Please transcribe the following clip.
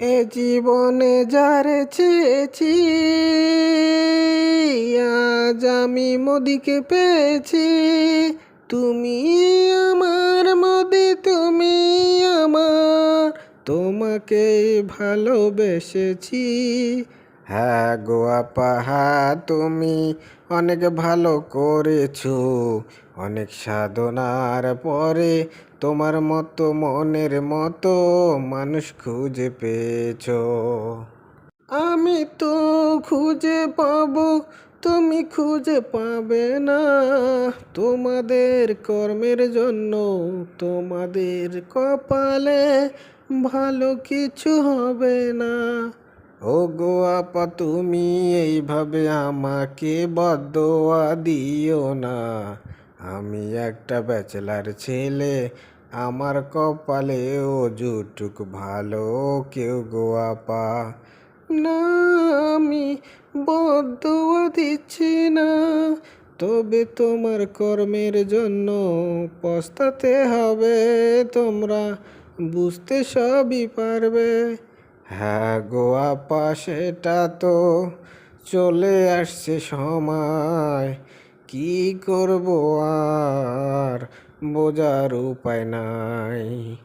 এ জীবনে যারে চেয়েছি, আজ আমি মোদিকে পেয়েছি। তুমি আমার মোদি, তুমি আমার তোমাকে ভালোবেসেছি। হ্যাঁ গো আপা হ্যাঁ তুমি অনেক ভালো করেছ। অনেক সাধনার পরে তোমার মতো মনের মতো মানুষ খুঁজে পেয়েছ। আমি তো খুঁজে পাবো, তুমি খুঁজে পাবে না। তোমাদের কর্মের জন্য, তোমাদের কপালে ভালো কিছু হবে না। ও গো আপা, তুমি এইভাবে আমাকে বদোয়া দিও না। আমি একটা ব্যাচেলার ছেলে, আমার কপালে ও জুটুক ভালো কেউ গো আপা। না, আমি বদোয়া দিচ্ছি না, তবে তোমার কর্মের জন্য পস্তাতে হবে তোমরা, বুঝতে সবই পারবে। হ্যাঁ গোয়া পাশেটা তো চলে আসছে সময়। কি করব আর বোঝার উপায় নাই।